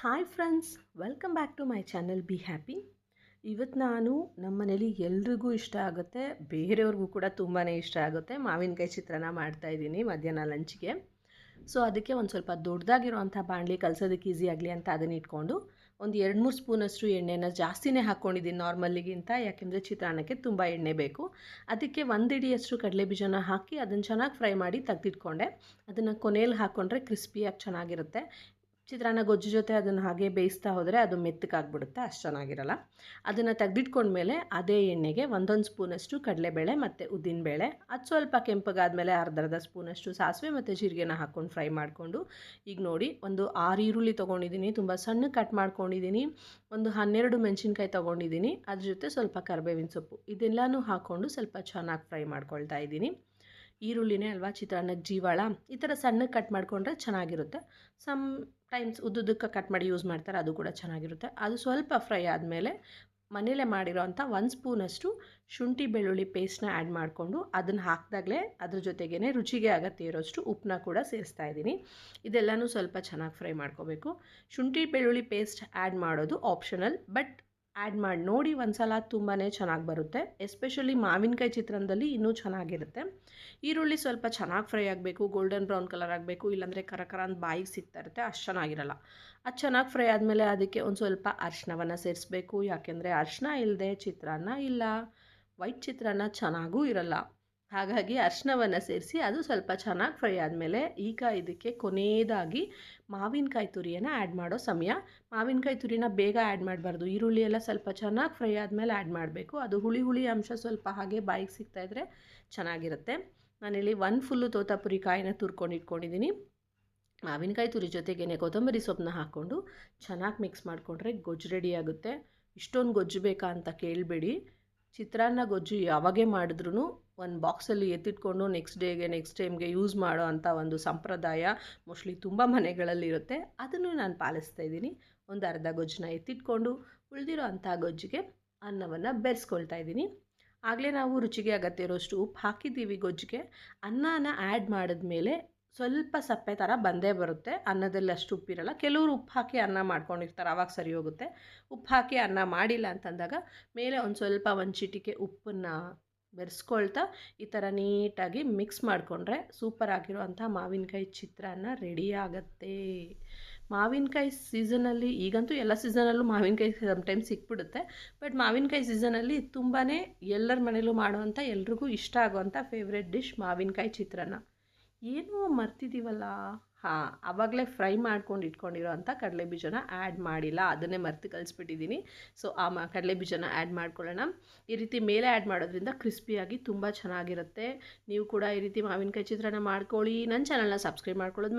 Hi friends welcome back to my channel be happy ಇವತ್ತು ನಾನು ನಮ್ಮ ಮನೇಲಿ ಎಲ್ರಿಗೂ ಇಷ್ಟ ಆಗುತ್ತೆ, ಬೇರೆಯವ್ರಿಗೂ ಕೂಡ ತುಂಬಾ ಇಷ್ಟ ಆಗುತ್ತೆ ಮಾವಿನಕಾಯಿ ಚಿತ್ರಾನ್ನ ಮಾಡ್ತಾಯಿದ್ದೀನಿ ಮಧ್ಯಾಹ್ನ ಲಂಚ್ಗೆ. ಸೊ ಅದಕ್ಕೆ ಒಂದು ಸ್ವಲ್ಪ ದೊಡ್ಡದಾಗಿರುವಂಥ ಬಾಣಲಿ ಕಲಸೋದಕ್ಕೆ ಈಸಿ ಆಗಲಿ ಅಂತ ಅದನ್ನ ಇಟ್ಕೊಂಡು ಒಂದು ಎರಡು ಮೂರು ಸ್ಪೂನಷ್ಟು ಎಣ್ಣೆನ ಜಾಸ್ತಿನೇ ಹಾಕ್ಕೊಂಡಿದ್ದೀನಿ ನಾರ್ಮಲ್ಲಿಗಿಂತ, ಯಾಕೆಂದರೆ ಚಿತ್ರಾನ್ನಕ್ಕೆ ತುಂಬ ಎಣ್ಣೆ ಬೇಕು. ಅದಕ್ಕೆ ಒಂದು ಇಡಿಯಷ್ಟು ಕಡಲೆ ಬೀಜನ ಹಾಕಿ ಅದನ್ನು ಚೆನ್ನಾಗಿ ಫ್ರೈ ಮಾಡಿ ತೆಗೆದಿಟ್ಕೊಂಡೆ. ಅದನ್ನು ಕೊನೆಯಲ್ಲಿ ಹಾಕ್ಕೊಂಡ್ರೆ ಕ್ರಿಸ್ಪಿಯಾಗಿ ಚೆನ್ನಾಗಿರುತ್ತೆ. ಚಿತ್ರಾನ್ನ ಗೊಜ್ಜು ಜೊತೆ ಅದನ್ನು ಹಾಗೆ ಬೇಯಿಸ್ತಾ ಹೋದರೆ ಅದು ಮೆತ್ತಕ್ಕಾಗ್ಬಿಡುತ್ತೆ ಅಷ್ಟು ಚೆನ್ನಾಗಿರಲ್ಲ. ಅದನ್ನು ತೆಗೆದಿಟ್ಕೊಂಡ್ಮೇಲೆ ಅದೇ ಎಣ್ಣೆಗೆ ಒಂದೊಂದು ಸ್ಪೂನಷ್ಟು ಕಡಲೆಬೇಳೆ ಮತ್ತು ಉದ್ದಿನಬೇಳೆ, ಅದು ಸ್ವಲ್ಪ ಕೆಂಪಗಾದಮೇಲೆ ಅರ್ಧ ಅರ್ಧ ಸ್ಪೂನಷ್ಟು ಸಾಸಿವೆ ಮತ್ತು ಜೀರಿಗೆನ ಹಾಕ್ಕೊಂಡು ಫ್ರೈ ಮಾಡಿಕೊಂಡು, ಈಗ ನೋಡಿ ಒಂದು ಆರು ಈರುಳ್ಳಿ ತೊಗೊಂಡಿದ್ದೀನಿ ತುಂಬ ಸಣ್ಣ ಕಟ್ ಮಾಡ್ಕೊಂಡಿದ್ದೀನಿ ಒಂದು ಹನ್ನೆರಡು ಮೆಣಸಿನ್ಕಾಯಿ ತೊಗೊಂಡಿದ್ದೀನಿ ಅದ್ರ ಜೊತೆ ಸ್ವಲ್ಪ ಕರಿಬೇವಿನ ಸೊಪ್ಪು, ಇದೆಲ್ಲನೂ ಹಾಕ್ಕೊಂಡು ಸ್ವಲ್ಪ ಚೆನ್ನಾಗಿ ಫ್ರೈ ಮಾಡ್ಕೊಳ್ತಾ ಇದ್ದೀನಿ ಈರುಳ್ಳಿನೇ ಅಲ್ವಾ ಚಿತ್ರಾನ್ನಕ್ಕೆ ಜೀವಾಳ? ಈ ಥರ ಸಣ್ಣಗೆ ಕಟ್ ಮಾಡಿಕೊಂಡ್ರೆ ಚೆನ್ನಾಗಿರುತ್ತೆ. ಸಮ್ ಟೈಮ್ಸ್ ಉದ್ದುದಕ್ಕೆ ಕಟ್ ಮಾಡಿ ಯೂಸ್ ಮಾಡ್ತಾರೆ, ಅದು ಕೂಡ ಚೆನ್ನಾಗಿರುತ್ತೆ. ಅದು ಸ್ವಲ್ಪ ಫ್ರೈ ಆದಮೇಲೆ ಮನೇಲೇ ಮಾಡಿರೋಂಥ ಒಂದು ಸ್ಪೂನಷ್ಟು ಶುಂಠಿ ಬೆಳ್ಳುಳ್ಳಿ ಪೇಸ್ಟ್ನ ಆ್ಯಡ್ ಮಾಡಿಕೊಂಡು ಅದನ್ನು ಹಾಕಿದಾಗಲೇ ಅದ್ರ ಜೊತೆಗೇ ರುಚಿಗೆ ಅಗತ್ಯ ಇರೋಷ್ಟು ಉಪ್ಪನ್ನ ಕೂಡ ಸೇರಿಸ್ತಾ ಇದ್ದೀನಿ. ಇದೆಲ್ಲನೂ ಸ್ವಲ್ಪ ಚೆನ್ನಾಗಿ ಫ್ರೈ ಮಾಡ್ಕೋಬೇಕು. ಶುಂಠಿ ಬೆಳ್ಳುಳ್ಳಿ ಪೇಸ್ಟ್ ಆ್ಯಡ್ ಮಾಡೋದು ಆಪ್ಷನಲ್ ಬಟ್ ಆ್ಯಡ್ ಮಾಡಿ, ನೋಡಿ ಒಂದು ಸಲ ತುಂಬಾ ಚೆನ್ನಾಗಿ ಬರುತ್ತೆ. ಎಸ್ಪೆಷಲಿ ಮಾವಿನಕಾಯಿ ಚಿತ್ರಾನ್ನದಲ್ಲಿ ಇನ್ನೂ ಚೆನ್ನಾಗಿರುತ್ತೆ. ಈರುಳ್ಳಿ ಸ್ವಲ್ಪ ಚೆನ್ನಾಗಿ ಫ್ರೈ ಆಗಬೇಕು ಗೋಲ್ಡನ್ ಬ್ರೌನ್ ಕಲರ್ ಆಗಬೇಕು, ಇಲ್ಲಾಂದರೆ ಕರ ಕರ ಅಂತ ಬಾಯಿಗೆ ಸಿಗ್ತಾ ಇರುತ್ತೆ, ಅಷ್ಟು ಚೆನ್ನಾಗಿರಲ್ಲ. ಅದು ಚೆನ್ನಾಗಿ ಫ್ರೈ ಆದಮೇಲೆ ಅದಕ್ಕೆ ಒಂದು ಸ್ವಲ್ಪ ಅರಿಶಿನವನ್ನು ಸೇರಿಸ್ಬೇಕು. ಯಾಕೆಂದರೆ ಅರಿಶಿನ ಇಲ್ಲದೆ ಚಿತ್ರಾನ್ನ ಇಲ್ಲ. ವೈಟ್ ಚಿತ್ರಾನ್ನ ಚೆನ್ನಾಗೂ ಇರಲ್ಲ. ಹಾಗಾಗಿ ಅರ್ಶಿನವನ್ನು ಸೇರಿಸಿ ಅದು ಸ್ವಲ್ಪ ಚೆನ್ನಾಗಿ ಫ್ರೈ ಆದಮೇಲೆ ಈಗ ಇದಕ್ಕೆ ಕೊನೆಯದಾಗಿ ಮಾವಿನಕಾಯಿ ತುರಿಯನ್ನು ಆ್ಯಡ್ ಮಾಡೋ ಸಮಯ. ಮಾವಿನಕಾಯಿ ತುರಿನ ಬೇಗ ಆ್ಯಡ್ ಮಾಡಬಾರ್ದು. ಈರುಳ್ಳಿ ಎಲ್ಲ ಸ್ವಲ್ಪ ಚೆನ್ನಾಗಿ ಫ್ರೈ ಆದಮೇಲೆ ಆ್ಯಡ್ ಮಾಡಬೇಕು. ಅದು ಹುಳಿ ಹುಳಿ ಅಂಶ ಸ್ವಲ್ಪ ಹಾಗೆ ಬಾಯಿಗೆ ಸಿಗ್ತಾಯಿದ್ರೆ ಚೆನ್ನಾಗಿರುತ್ತೆ. ನಾನಿಲ್ಲಿ ಒನ್ ಫುಲ್ಲು ತೋತಾಪುರಿ ಕಾಯಿನ ತುರ್ಕೊಂಡು ಇಟ್ಕೊಂಡಿದ್ದೀನಿ. ಮಾವಿನಕಾಯಿ ತುರಿ ಜೊತೆಗೇನೆ ಕೊತ್ತಂಬರಿ ಸೊಪ್ಪನ್ನ ಹಾಕ್ಕೊಂಡು ಚೆನ್ನಾಗಿ ಮಿಕ್ಸ್ ಮಾಡಿಕೊಂಡ್ರೆ ಗೊಜ್ಜು ರೆಡಿ ಆಗುತ್ತೆ. ಇಷ್ಟೊಂದು ಗೊಜ್ಜು ಬೇಕಾ ಅಂತ ಕೇಳಬೇಡಿ. ಚಿತ್ರಾನ್ನ ಗೊಜ್ಜು ಯಾವಾಗೇ ಮಾಡಿದ್ರೂ ಒಂದು ಬಾಕ್ಸಲ್ಲಿ ಎತ್ತಿಟ್ಕೊಂಡು ನೆಕ್ಸ್ಟ್ ಡೇಗೆ ನೆಕ್ಸ್ಟ್ ಟೈಮ್ಗೆ ಯೂಸ್ ಮಾಡೋ ಅಂಥ ಒಂದು ಸಂಪ್ರದಾಯ ಮೋಸ್ಟ್ಲಿ ತುಂಬ ಮನೆಗಳಲ್ಲಿರುತ್ತೆ ಅದನ್ನು ನಾನು ಪಾಲಿಸ್ತಾ ಇದ್ದೀನಿ. ಒಂದು ಅರ್ಧ ಗೊಜ್ಜನ್ನ ಎತ್ತಿಟ್ಕೊಂಡು ಉಳಿದಿರೋ ಅಂಥ ಗೊಜ್ಜಿಗೆ ಅನ್ನವನ್ನು ಬೆರೆಸ್ಕೊಳ್ತಾ ಇದ್ದೀನಿ. ಆಗಲೇ ನಾವು ರುಚಿಗೆ ಅಗತ್ಯ ಇರೋಷ್ಟು ಉಪ್ಪು ಹಾಕಿದ್ದೀವಿ ಗೊಜ್ಜಿಗೆ. ಅನ್ನನ ಆ್ಯಡ್ ಮಾಡಿದ್ಮೇಲೆ ಸ್ವಲ್ಪ ಸಪ್ಪೆ ಥರ ಬಂದೇ ಬರುತ್ತೆ. ಅನ್ನದಲ್ಲಿ ಅಷ್ಟು ಉಪ್ಪಿರಲ್ಲ. ಕೆಲವರು ಉಪ್ಪು ಹಾಕಿ ಅನ್ನ ಮಾಡ್ಕೊಂಡಿರ್ತಾರೆ. ಆವಾಗ ಸರಿ ಹೋಗುತ್ತೆ. ಉಪ್ಪು ಹಾಕಿ ಅನ್ನ ಮಾಡಿಲ್ಲ ಅಂತಂದಾಗ ಮೇಲೆ ಒಂದು ಸ್ವಲ್ಪ ಒಂದು ಚಿಟಿಕೆ ಉಪ್ಪನ್ನು ಬೆರೆಸ್ಕೊಳ್ತಾ ಈ ಥರ ನೀಟಾಗಿ ಮಿಕ್ಸ್ ಮಾಡಿಕೊಂಡ್ರೆ ಸೂಪರ್ ಆಗಿರೋವಂಥ ಮಾವಿನಕಾಯಿ ಚಿತ್ರಾನ್ನ ರೆಡಿ ಆಗುತ್ತೆ. ಮಾವಿನಕಾಯಿ ಸೀಸನಲ್ಲಿ ಈಗಂತೂ ಎಲ್ಲ ಸೀಸನಲ್ಲೂ ಮಾವಿನಕಾಯಿ ಸಮ್ಟೈಮ್ಸ್ ಸಿಕ್ಬಿಡುತ್ತೆ. ಬಟ್ ಮಾವಿನಕಾಯಿ ಸೀಸನಲ್ಲಿ ತುಂಬಾ ಎಲ್ಲರ ಮನೇಲೂ ಮಾಡುವಂಥ ಎಲ್ರಿಗೂ ಇಷ್ಟ ಆಗುವಂಥ ಫೇವ್ರೆಟ್ ಡಿಶ್ ಮಾವಿನಕಾಯಿ ಚಿತ್ರಾನ್ನ. ಏನೋ ಮರ್ತಿದ್ದೀವಲ್ಲ ಹಾಂ ಆವಾಗಲೇ ಫ್ರೈ ಮಾಡ್ಕೊಂಡು ಇಟ್ಕೊಂಡಿರೋ ಅಂಥ ಕಡಲೆ ಬೀಜನ ಆ್ಯಡ್ ಮಾಡಿಲ್ಲ. ಅದನ್ನೇ ಮರ್ತು ಕಲಿಸ್ಬಿಟ್ಟಿದ್ದೀನಿ. ಸೊ, ಆ ಮ ಕಡಲೆ ಬೀಜನ ಆ್ಯಡ್ ಮಾಡ್ಕೊಳ್ಳೋಣ. ಈ ರೀತಿ ಮೇಲೆ ಆ್ಯಡ್ ಮಾಡೋದ್ರಿಂದ ಕ್ರಿಸ್ಪಿಯಾಗಿ ತುಂಬ ಚೆನ್ನಾಗಿರುತ್ತೆ. ನೀವು ಕೂಡ ಈ ರೀತಿ ಮಾವಿನಕಾಯಿ ಚಿತ್ರಾನ್ನ ಮಾಡ್ಕೊಳ್ಳಿ. ನನ್ನ ಚಾನಲ್ನ ಸಬ್ಸ್ಕ್ರೈಬ್ ಮಾಡ್ಕೊಳ್ಳೋದು